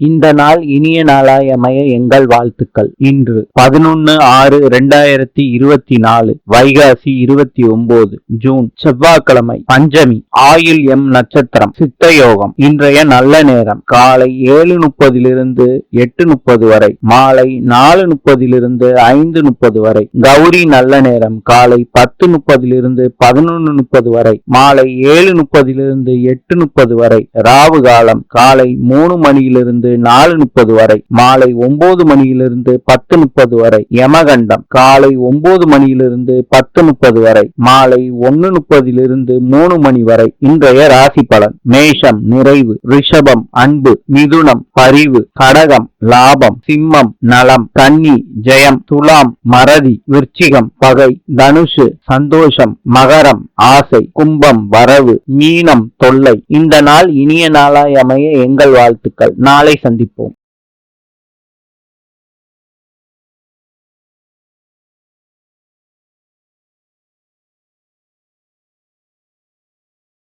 இந்த நாள் இனிய நாளாய் அமைய எங்கள் வாழ்த்துக்கள். இன்று பதினொன்னு ஆறு ரெண்டாயிரத்தி இருபத்தி நாலு வைகாசி இருபத்தி ஒன்பது ஜூன் செவ்வாய்க்கிழமை பஞ்சமி ஆயுள் எம் நட்சத்திரம் சித்த யோகம் இன்றைய நல்ல நேரம் காலை ஏழு முப்பதிலிருந்து எட்டு முப்பது வரை மாலை நாலு முப்பதிலிருந்து ஐந்து முப்பது வரை கௌரி நல்ல நேரம் காலை பத்து முப்பதிலிருந்து பதினொன்னு முப்பது வரை மாலை ஏழு முப்பதிலிருந்து எட்டு முப்பது வரை ராவு காலம் காலை மூணு மணியிலிருந்து நாலு முப்பது வரை மாலை ஒன்பது மணியிலிருந்து பத்து முப்பது வரை யமகண்டம் காலை ஒன்பது மணியிலிருந்து பத்து முப்பது வரை மாலை ஒன்னு முப்பதிலிருந்து மூணு மணி வரை இன்றைய ராசி பலன் மேஷம் நிறைவு ரிஷபம் அன்பு மிதுனம் பரிவு கடகம் லாபம் சிம்மம் நலம் கன்னி ஜெயம் துலாம் மறதி விருச்சிகம் பகை தனுஷு சந்தோஷம் மகரம் ஆசை கும்பம் வரவு மீனம் தொல்லை. இந்த நாள் இனிய நாளாய் அமைய எங்கள் வாழ்த்துக்கள். நாளை சந்திப்போம்.